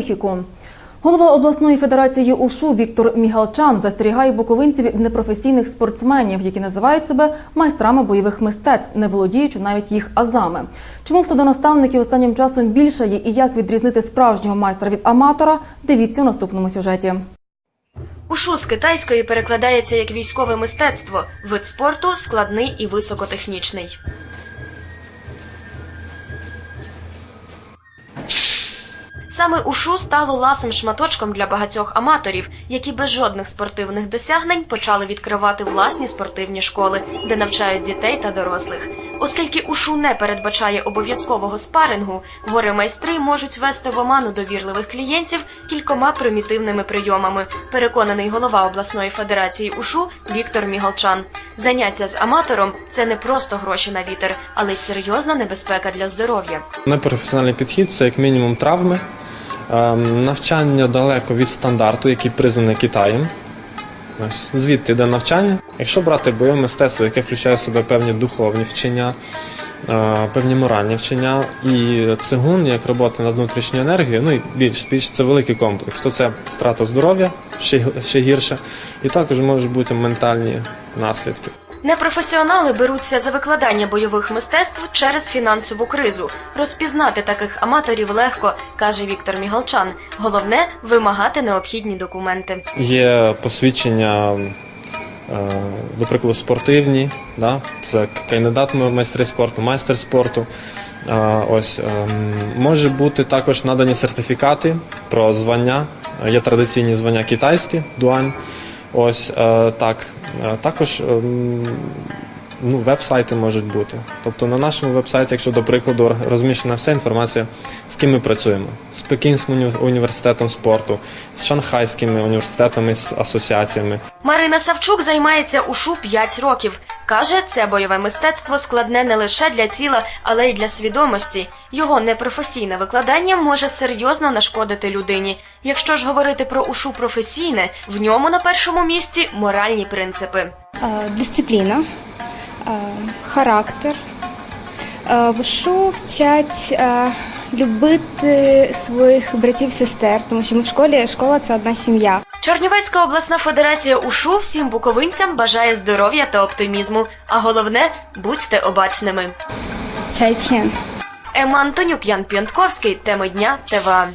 Мехіко. Голова обласної федерації УШУ Віктор Мігалчан застерігає буковинців від непрофесійних спортсменів, які називають себе майстрами бойових мистецтв, не володіючи навіть їх азами. Чому в садонаставників останнім часом більше є і як відрізнити справжнього майстра від аматора? Дивіться у наступному сюжеті. Ушу з китайської перекладається як військове мистецтво, вид спорту складний і високотехнічний. Саме ушу стало ласим шматочком для багатьох аматорів, які без жодних спортивних досягнень почали відкривати власні спортивні школи, де навчають дітей та дорослих. Оскільки ушу не передбачає обов'язкового спарингу, гори майстри можуть вести в оману довірливих клієнтів кількома примітивними прийомами. Переконаний голова обласної федерації ушу Віктор Мігалчан. Заняття з аматором це не просто гроші на вітер, але й серйозна небезпека для здоров'я. Непрофесіональний підхід це як мінімум травми, ем, навчання далеко від стандарту, який признаний Китаєм. Ось звідти йде навчання. Якщо брати бойове мистецтво, яке включає в себе певні духовні вчення, е, певні моральні вчення, і цигун, як робота над внутрішньою енергією, ну і більш, більш це великий комплекс, то це втрата здоров'я ще, ще гірше, і також можуть бути ментальні наслідки. Непрофесіонали беруться за викладання бойових мистецтв через фінансову кризу. Розпізнати таких аматорів легко, каже Віктор Мігалчан. Головне вимагати необхідні документи. Є посвідчення, е, до прикладу, спортивні, да? це кандидат майстри спорту, майстер спорту. Е, Ось ем, може бути також надані сертифікати про звання. Е, Є традиційні звання китайські, дуань. Ось е, так. Е, Також ем, ну, веб-сайти можуть бути. Тобто на нашому веб-сайті, якщо до прикладу розміщена вся інформація, з ким ми працюємо, з Пекінським університетом спорту, з шанхайськими університетами, з асоціаціями. Марина Савчук займається ушу 5 років. Каже, це бойове мистецтво складне не лише для тіла, але й для свідомості. Його непрофесійне викладання може серйозно нашкодити людині. Якщо ж говорити про ушу професійне, в ньому на першому місці моральні принципи. Е, дисципліна, е, характер. Е, Вшу вчать е, любити своїх братів сестер, тому що ми в школі школа це одна сім'я. Чернівецька обласна федерація УШУ всім буковинцям бажає здоров'я та оптимізму. А головне будьте обачними. Цайтєн. Ема Антонюк, Ян П'янтковський Теми дня ТВА.